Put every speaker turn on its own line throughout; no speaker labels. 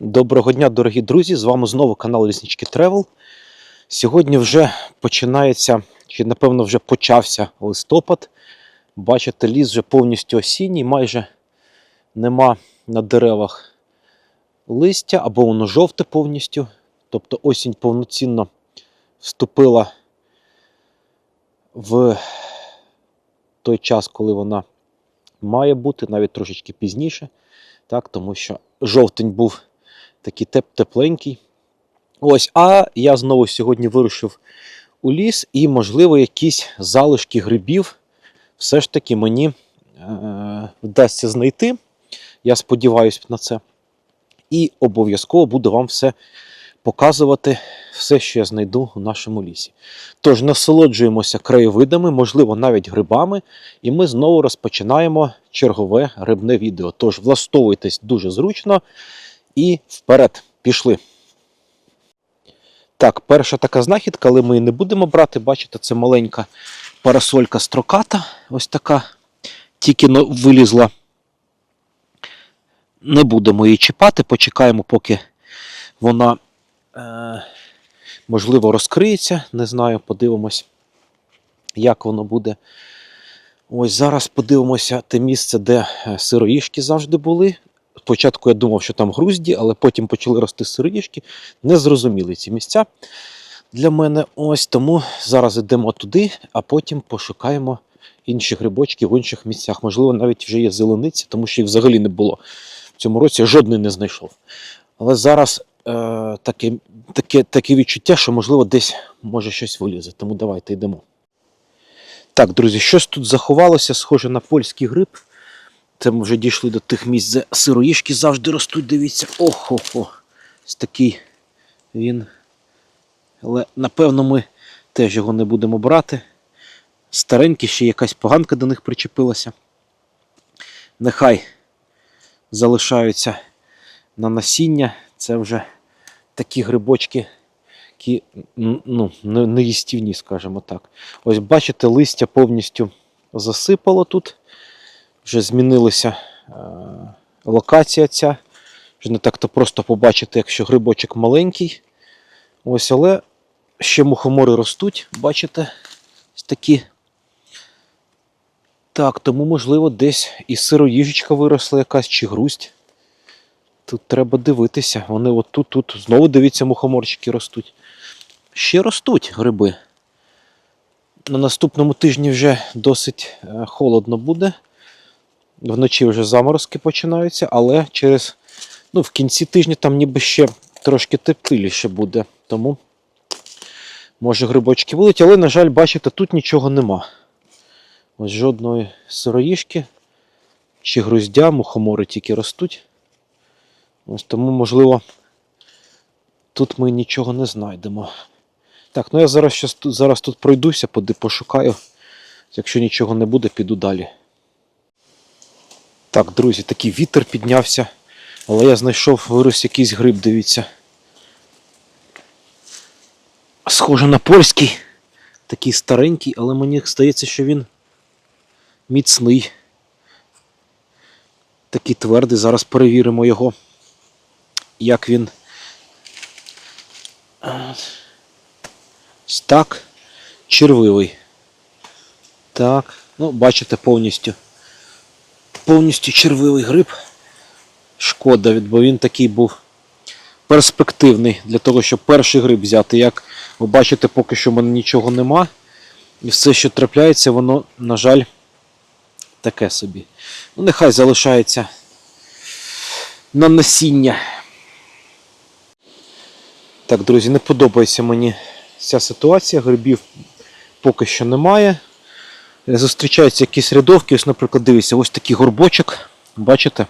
Доброго дня, дорогі друзі! З вами знову канал Ліснички Тревел. Сьогодні вже починається, чи напевно вже почався листопад. Бачите, ліс вже повністю осінній, майже нема на деревах листя або воно жовте повністю. Тобто осінь повноцінно вступила в той час, коли вона має бути, навіть трошечки пізніше. Так, тому що жовтень був такий теп тепленький. Ось, а я знову сьогодні вирушив у ліс, і, можливо, якісь залишки грибів все ж таки мені е- вдасться знайти. Я сподіваюся на це. І обов'язково буду вам все показувати, все, що я знайду у нашому лісі. Тож насолоджуємося краєвидами, можливо, навіть грибами, і ми знову розпочинаємо чергове грибне відео. Тож влаштовуйтесь дуже зручно і вперед пішли. Так, перша така знахідка, але ми її не будемо брати. Бачите, це маленька парасолька строката. Ось така. Тільки вилізла. Не будемо її чіпати, почекаємо, поки вона, е, можливо, розкриється. Не знаю, подивимось, як воно буде. Ось зараз подивимося те місце, де е, сироїшки завжди були. Спочатку я думав, що там грузді, але потім почали рости сироїшки. Не зрозуміли ці місця для мене. Ось тому зараз йдемо туди, а потім пошукаємо інші грибочки в інших місцях. Можливо, навіть вже є зелениці, тому що їх взагалі не було. В цьому році я жодної не знайшов. Але зараз е, таке, таке, таке відчуття, що, можливо, десь може щось вилізе. Тому давайте йдемо. Так, друзі, щось тут заховалося, схоже на польський гриб. Це ми вже дійшли до тих місць, де сироїшки завжди ростуть, дивіться. Охо-хо. Ось такий він. Але напевно ми теж його не будемо брати. Старенький, ще якась поганка до них причепилася. Нехай залишаються на насіння. Це вже такі грибочки, які ну, не- неїстівні, скажімо так. Ось бачите, листя повністю засипало тут. Вже змінилася е, локація ця. Вже не так-то просто побачити, якщо грибочок маленький. Ось, але ще мухомори ростуть, бачите, ось такі. Так, тому, можливо, десь і сироїжечка виросла якась, чи грусть. Тут треба дивитися. Вони от тут, тут знову дивіться, мухоморчики ростуть. Ще ростуть гриби. На наступному тижні вже досить е, холодно буде. Вночі вже заморозки починаються, але через ну, в кінці тижня там ніби ще трошки тепліше буде. Тому може грибочки будуть, але, на жаль, бачите, тут нічого нема. Ось жодної сироїшки чи груздя, мухомори тільки ростуть. Ось тому, можливо, тут ми нічого не знайдемо. Так, ну я зараз, зараз тут пройдуся, поди пошукаю. Якщо нічого не буде, піду далі. Так, друзі, такий вітер піднявся, але я знайшов вирос якийсь гриб, дивіться. Схоже на польський. Такий старенький, але мені здається, що він міцний. Такий твердий. Зараз перевіримо його. Як він. Ось Так. Червивий. Так. Ну, бачите, повністю повністю червивий гриб. Шкода, бо він такий був перспективний для того, щоб перший гриб взяти. Як ви бачите, поки що в мене нічого нема. І все, що трапляється, воно, на жаль, таке собі. Ну, нехай залишається на насіння. Так, друзі, не подобається мені ця ситуація. Грибів поки що немає. Зустрічаються якісь рядовки. Ось, наприклад, дивіться, ось такий горбочок. Бачите?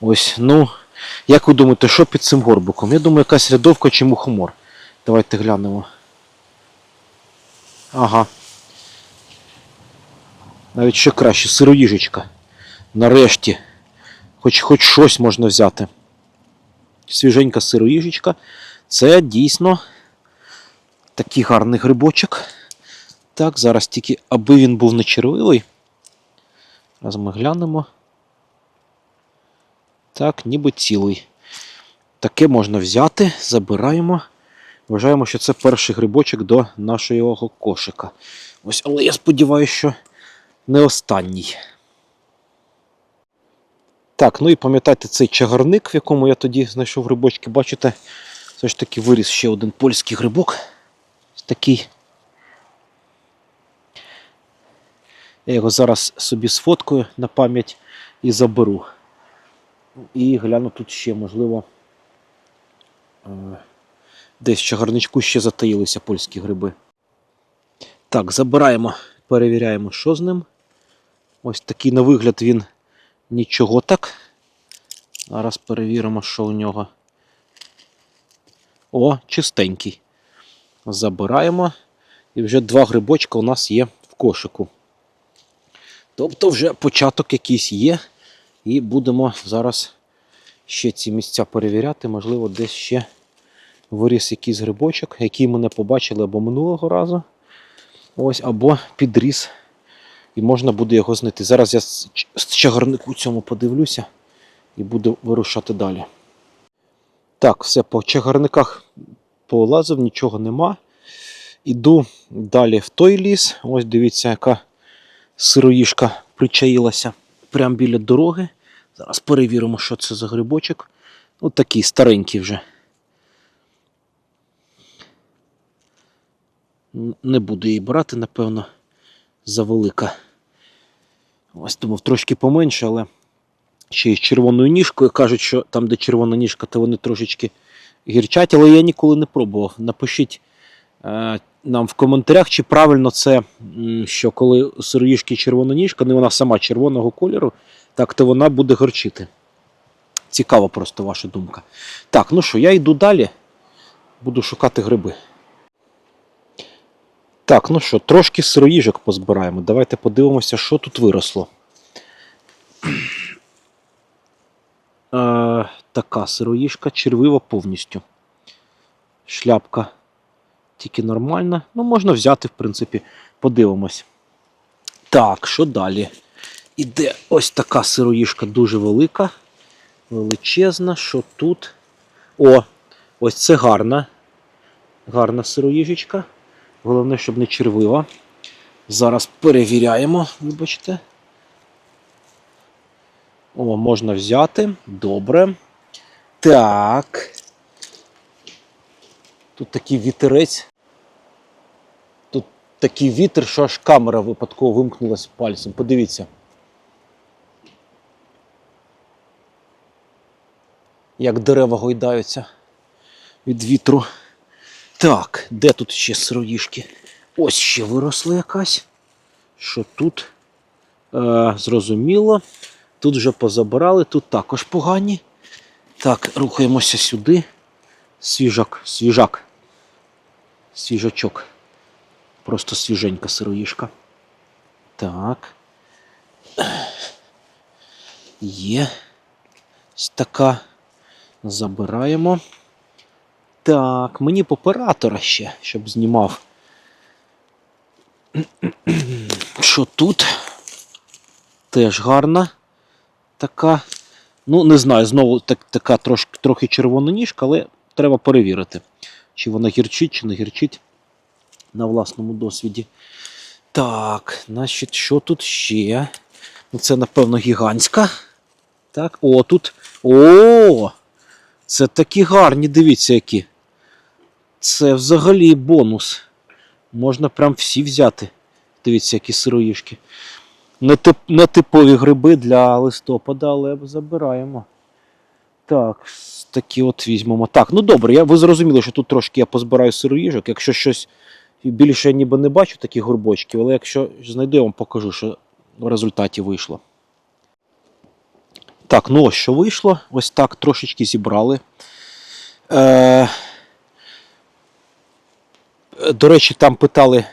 Ось, ну, як ви думаєте, що під цим горбиком? Я думаю, якась рядовка чи мухомор. Давайте глянемо. Ага. Навіть ще краще, сироїжечка. Нарешті. Хоч, хоч щось можна взяти. Свіженька сироїжечка. Це дійсно такий гарний грибочок. Так, зараз тільки, аби він був не червивий. Зараз ми глянемо. Так, ніби цілий. Таке можна взяти, забираємо. Вважаємо, що це перший грибочок до нашого кошика. Ось, але я сподіваюся, що не останній. Так, ну і пам'ятайте цей чагарник, в якому я тоді знайшов грибочки. Бачите, все ж таки виріс ще один польський грибок. Ось такий. Я його зараз собі сфоткаю на пам'ять і заберу. І гляну тут ще, можливо, е, десь в чагарничку ще затаїлися польські гриби. Так, забираємо, перевіряємо, що з ним. Ось такий на вигляд він нічого так. Зараз перевіримо, що у нього. О, чистенький. Забираємо. І вже два грибочка у нас є в кошику. Тобто вже початок якийсь є. І будемо зараз ще ці місця перевіряти. Можливо, десь ще виріс якийсь грибочок, який ми не побачили або минулого разу. Ось, або підріс. І можна буде його знайти. Зараз я з чагарнику цьому подивлюся і буду вирушати далі. Так, все, по чагарниках полазив, нічого нема. Іду далі в той ліс. Ось дивіться, яка сироїшка причаїлася прямо біля дороги. Зараз перевіримо, що це за грибочок. Ось такий старенький вже. Не буду її брати, напевно, завелика. Ось думав трошки поменше, але ще й з червоною ніжкою. Кажуть, що там, де червона ніжка, то вони трошечки гірчать, але я ніколи не пробував. Напишіть нам в коментарях, чи правильно це, що коли у сироїшки червона ніжка, не вона сама червоного кольору, так то вона буде горчити. Цікава просто ваша думка. Так, ну що, я йду далі. Буду шукати гриби. Так, ну що, трошки сироїжок позбираємо. Давайте подивимося, що тут виросло. Е, така сироїжка, червива повністю. Шляпка тільки нормальна. Ну, можна взяти, в принципі, подивимось. Так, що далі? Іде ось така сироїжка дуже велика, величезна. Що тут? О, ось це гарна. Гарна сироїжечка. Головне, щоб не червива. Зараз перевіряємо, вибачте. О, можна взяти. Добре. Так. Тут такий вітерець. Такий вітер, що аж камера випадково вимкнулася пальцем. Подивіться. Як дерева гойдаються від вітру. Так, де тут ще сироїшки? Ось ще виросла якась. Що тут? Е, зрозуміло. Тут вже позабирали, тут також погані. Так, рухаємося сюди. Свіжак, свіжак. Свіжачок. Просто свіженька сироїшка. Так. Є. Ось така. Забираємо. Так, мені б оператора ще, щоб знімав. Що тут? Теж гарна. Така. Ну, не знаю, знову так, така трошки, трохи червона ніжка, але треба перевірити, чи вона гірчить, чи не гірчить на власному досвіді. Так, значить, що тут ще? Ну, це, напевно, гігантська. Так, о, тут. О! Це такі гарні, дивіться, які. Це взагалі бонус. Можна прям всі взяти. Дивіться, які сироїшки. Нетип, нетипові гриби для листопада, але забираємо. Так, такі от візьмемо. Так, ну добре, я, ви зрозуміли, що тут трошки я позбираю сироїжок. Якщо щось більше я ніби не бачу таких горбочків, але якщо знайду, я вам покажу, що в результаті вийшло. Так, ну ось що вийшло. Ось так трошечки зібрали. Е, до речі, там питали,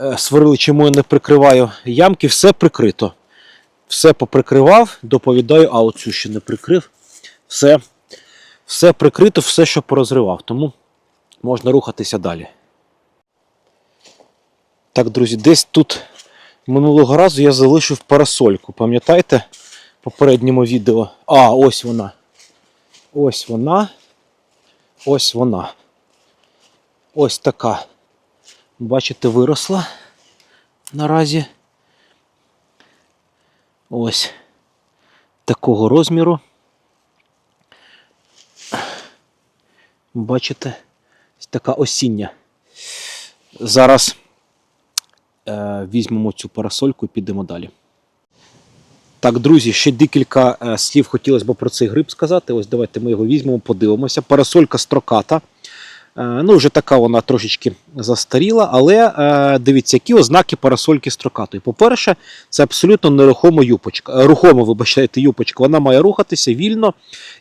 е, сварили, чому я не прикриваю ямки. Все прикрито. Все поприкривав, доповідаю, а оцю ще не прикрив. Все, все прикрито, все, що порозривав. Тому можна рухатися далі. Так, друзі, десь тут минулого разу я залишив парасольку. Пам'ятаєте? В попередньому відео. А, ось вона. Ось вона. ось вона. Ось така. Бачите, виросла наразі. Ось такого розміру. Бачите, така осіння. Зараз візьмемо цю парасольку і підемо далі. Так, друзі, ще декілька е, слів хотілося б про цей гриб сказати. Ось давайте ми його візьмемо, подивимося. Парасолька строката. Е, ну, вже така вона трошечки застаріла, але е, дивіться, які ознаки парасольки строкатої. По-перше, це абсолютно нерухома юпочка. е, Рухома, вибачайте, юпочка. Вона має рухатися вільно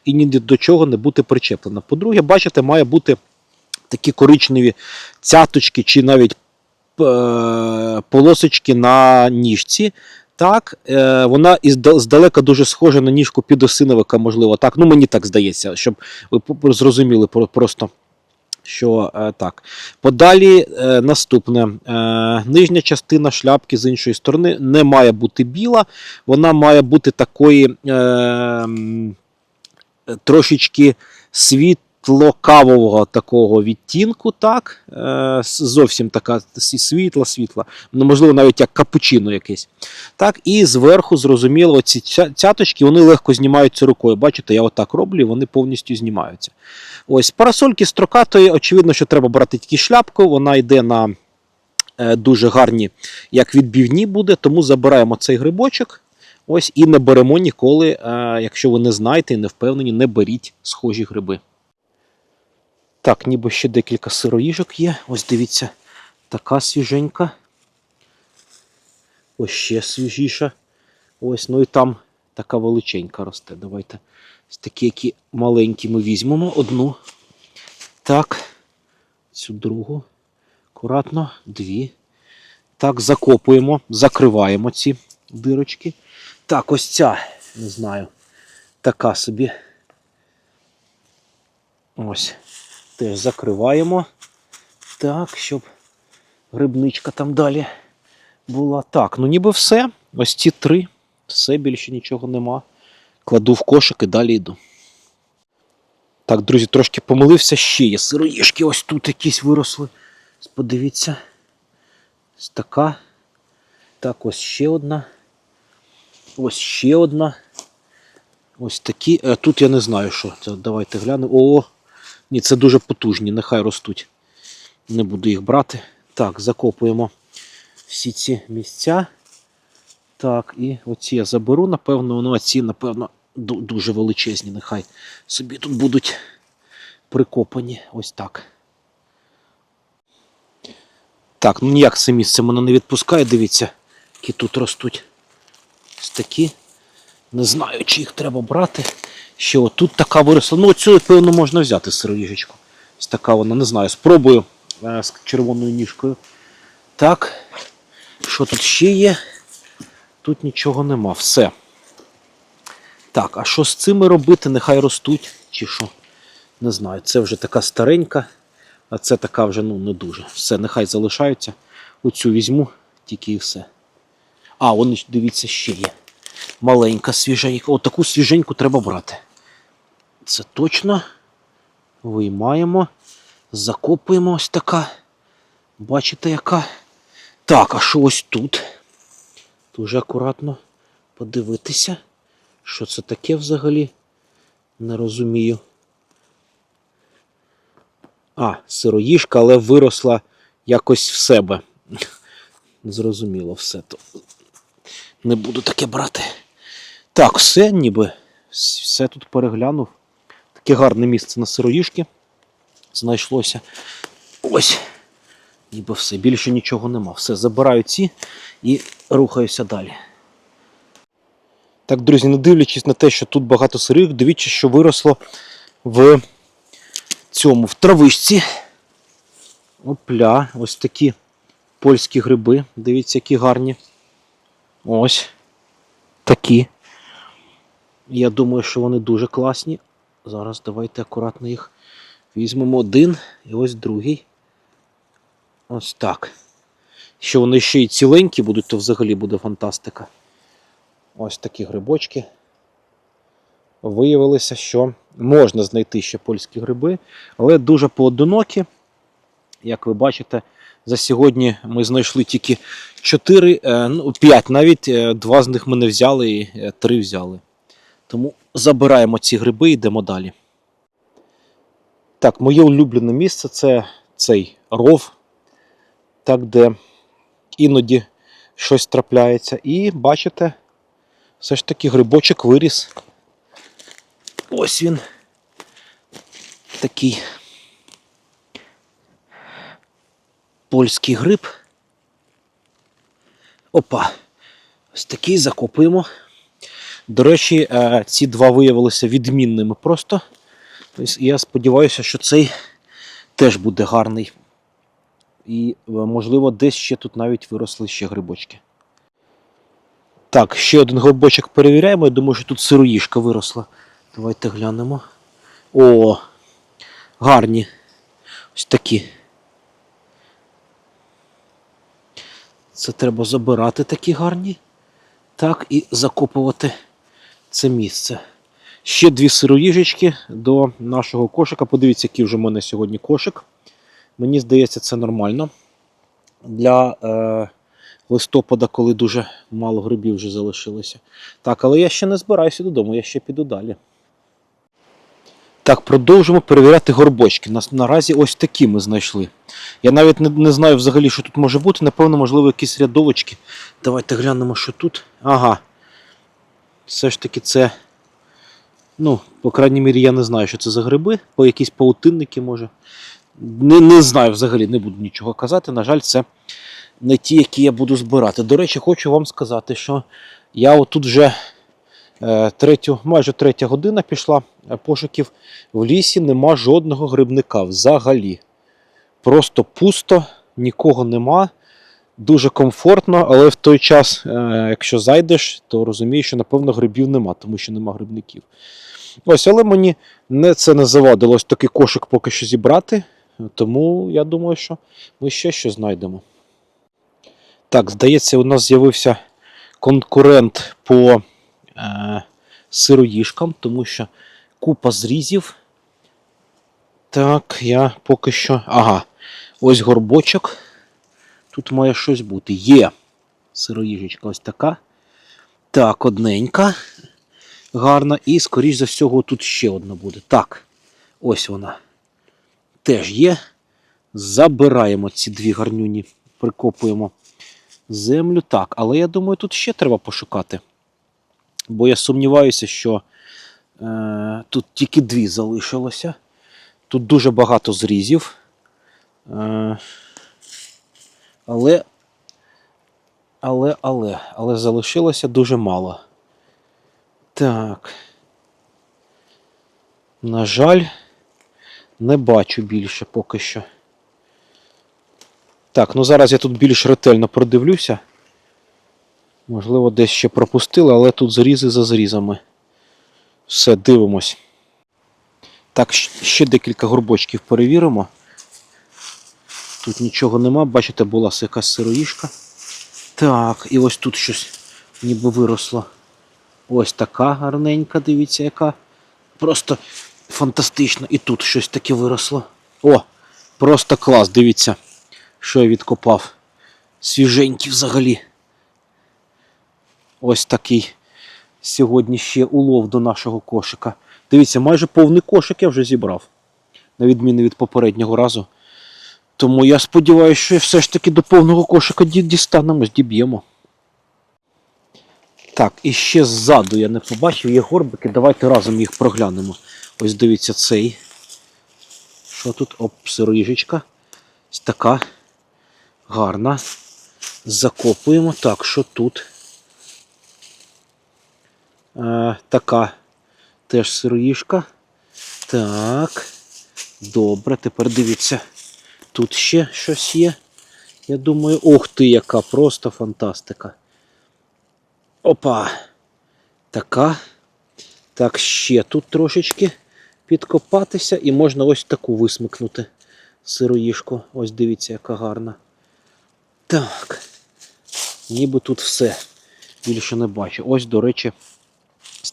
і ні до чого не бути причеплена. По-друге, бачите, має бути такі коричневі цяточки чи навіть е, полосочки на ніжці. Так, е, вона здалека дуже схожа на ніжку підосиновика, можливо. Так, ну мені так здається, щоб ви зрозуміли просто, що е, так. Подалі е, наступне. Е, нижня частина шляпки з іншої сторони не має бути біла, вона має бути такої е, м, трошечки світло-кавового такого відтінку, так? Е, зовсім така світла-світла, ну, можливо, навіть як капучино якесь. Так, і зверху, зрозуміло, ці цяточки вони легко знімаються рукою. Бачите, я отак роблю, і вони повністю знімаються. Ось парасольки строкатої, очевидно, що треба брати тільки шляпку, вона йде на е, дуже гарні, як відбівні буде, тому забираємо цей грибочок. Ось і не беремо ніколи, е, якщо ви не знаєте і не впевнені, не беріть схожі гриби. Так, ніби ще декілька сироїжок є. Ось дивіться, така свіженька. Ось ще свіжіша. Ось, ну і там така величенька росте. Давайте ось такі, які маленькі ми візьмемо. Одну. Так. Цю другу. Акуратно. Дві. Так, закопуємо, закриваємо ці дирочки. Так, ось ця, не знаю, така собі. Ось. Теж закриваємо. Так, щоб грибничка там далі була. Так, ну ніби все. Ось ці три. Все, більше нічого нема. Кладу в кошик і далі йду. Так, друзі, трошки помилився. Ще є сироїшки, ось тут якісь виросли. Подивіться. Ось така. Так, ось ще одна. Ось ще одна. Ось такі. Е, Тут я не знаю, що. Це давайте глянемо. О, ні, це дуже потужні, нехай ростуть. Не буду їх брати. Так, закопуємо всі ці місця. Так, і оці я заберу, напевно, ну а ці, напевно, дуже величезні. Нехай собі тут будуть прикопані. Ось так. Так, ну ніяк це місце мене не відпускає. Дивіться, які тут ростуть. Ось такі. Не знаю, чи їх треба брати. Ще отут така виросла. Ну, оцю, певно, можна взяти сироїжечку. Ось така вона, не знаю. Спробую е, з червоною ніжкою. Так. Що тут ще є? Тут нічого нема. Все. Так, а що з цими робити? Нехай ростуть, чи що? Не знаю. Це вже така старенька, а це така вже ну, не дуже. Все, нехай залишаються. Оцю візьму, тільки і все. А, вони дивіться, ще є. Маленька свіженька. О, таку свіженьку треба брати. Це точно. Виймаємо. Закопуємо ось така. Бачите, яка? Так, а що ось тут? Дуже акуратно подивитися, що це таке взагалі. Не розумію. А, сироїжка, але виросла якось в себе. Зрозуміло все. То не буду таке брати. Так, все ніби. Все тут переглянув. Таке гарне місце на сироїжки знайшлося. Ось. Ніби все, більше нічого нема. Все, забираю ці і рухаюся далі. Так, друзі, не дивлячись на те, що тут багато сирих, дивіться, що виросло в цьому, в травичці. Опля, ось такі польські гриби. Дивіться, які гарні. Ось. Такі. Я думаю, що вони дуже класні. Зараз давайте акуратно їх візьмемо один і ось другий. Ось так. Якщо вони ще й ціленькі будуть, то взагалі буде фантастика. Ось такі грибочки. виявилося, що можна знайти ще польські гриби, але дуже поодинокі. Як ви бачите, за сьогодні ми знайшли тільки 4, ну 5 навіть, е, два з них ми не взяли і е, три взяли. Тому забираємо ці гриби і йдемо далі. Так, моє улюблене місце це цей ров, так, де іноді щось трапляється. І бачите, все ж таки грибочок виріс. Ось він. Такий польський гриб. Опа. Ось такий закопуємо. До речі, е, ці два виявилися відмінними просто. Тобто я сподіваюся, що цей теж буде гарний. І, е, можливо, десь ще тут навіть виросли ще грибочки. Так, ще один грибочок перевіряємо. Я думаю, що тут сироїшка виросла. Давайте глянемо. О, гарні. Ось такі. Це треба забирати такі гарні. Так, і закопувати це місце. Ще дві сироїжечки до нашого кошика. Подивіться, який вже в мене сьогодні кошик. Мені здається, це нормально. Для е, листопада, коли дуже мало грибів вже залишилося. Так, але я ще не збираюся додому, я ще піду далі. Так, продовжимо перевіряти горбочки. Нас наразі ось такі ми знайшли. Я навіть не, не знаю взагалі, що тут може бути. Напевно, можливо, якісь рядовочки. Давайте глянемо, що тут. Ага. Все ж таки, це. Ну, по крайній мірі, я не знаю, що це за гриби, по якісь паутинники, може. Не, не знаю взагалі, не буду нічого казати. На жаль, це не ті, які я буду збирати. До речі, хочу вам сказати, що я отут вже е, третю, майже третя година пішла е, пошуків. В лісі нема жодного грибника взагалі. Просто пусто, нікого нема. Дуже комфортно, але в той час, е, якщо зайдеш, то розумієш, що напевно грибів нема, тому що нема грибників. Ось, але мені не це не завадило ось такий кошик поки що зібрати. Тому я думаю, що ми ще щось знайдемо. Так, здається, у нас з'явився конкурент по е, сироїжкам, тому що купа зрізів. Так, я поки що. Ага, ось горбочок. Тут має щось бути. Є сироїжечка ось така. Так, одненька. Гарна. І, скоріш за всього, тут ще одна буде. Так, ось вона. Теж є. Забираємо ці дві гарнюні, прикопуємо землю. Так, але я думаю, тут ще треба пошукати. Бо я сумніваюся, що е, тут тільки дві залишилося. Тут дуже багато зрізів. Е, але, але, але, але залишилося дуже мало. Так. На жаль, не бачу більше поки що. Так, ну зараз я тут більш ретельно продивлюся. Можливо, десь ще пропустили, але тут зрізи за зрізами. Все, дивимось. Так, ще декілька горбочків перевіримо. Тут нічого нема, бачите, була якась сироїшка. Так, і ось тут щось ніби виросло. Ось така гарненька, дивіться, яка. Просто фантастично. І тут щось таке виросло. О, просто клас, дивіться, що я відкопав. Свіженький взагалі. Ось такий сьогодні ще улов до нашого кошика. Дивіться, майже повний кошик я вже зібрав, на відміну від попереднього разу. Тому я сподіваюся, що все ж таки до повного кошика дістанемось, діб'ємо. Так, і ще ззаду я не побачив, є горбики, давайте разом їх проглянемо. Ось дивіться цей. Що тут? Оп, сироїжечка. Ось така. Гарна. Закопуємо. Так, що тут? Е, така теж сироїжка. Так. Добре, тепер дивіться. Тут ще щось є. Я думаю, ох ти, яка просто фантастика. Опа. Така. Так, ще тут трошечки підкопатися і можна ось таку висмикнути сироїшку. Ось дивіться, яка гарна. Так. Ніби тут все. Більше не бачу. Ось, до речі,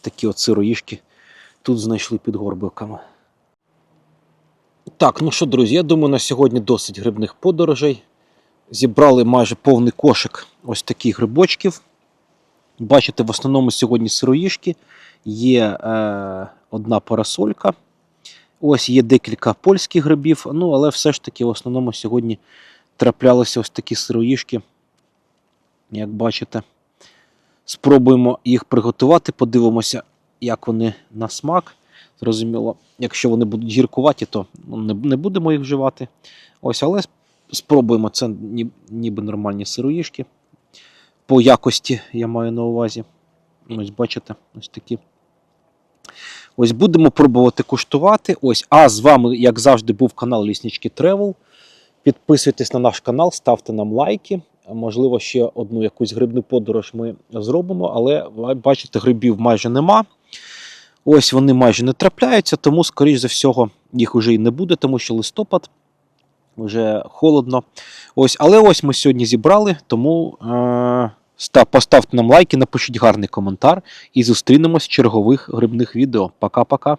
такі от сироїшки тут знайшли під горбиками. Так, ну що, друзі, я думаю, на сьогодні досить грибних подорожей. Зібрали майже повний кошик ось таких грибочків. Бачите, в основному сьогодні сироїшки, є е, одна парасолька. Ось є декілька польських грибів, ну але все ж таки в основному сьогодні траплялися ось такі сироїшки. Як бачите, спробуємо їх приготувати, подивимося, як вони на смак. Зрозуміло, якщо вони будуть гіркуваті, то ну, не, будемо їх вживати. Ось, але спробуємо це ніби нормальні сироїшки. По якості я маю на увазі. Ось бачите, ось такі. Ось будемо пробувати куштувати. Ось, а з вами, як завжди, був канал Ліснички Тревел. Підписуйтесь на наш канал, ставте нам лайки. Можливо, ще одну якусь грибну подорож ми зробимо, але бачите, грибів майже нема. Ось вони майже не трапляються, тому, скоріш за всього, їх вже і не буде, тому що листопад вже холодно. Ось, але ось ми сьогодні зібрали, тому е, поставте нам лайки, напишіть гарний коментар і зустрінемось в чергових грибних відео. Пока-пока.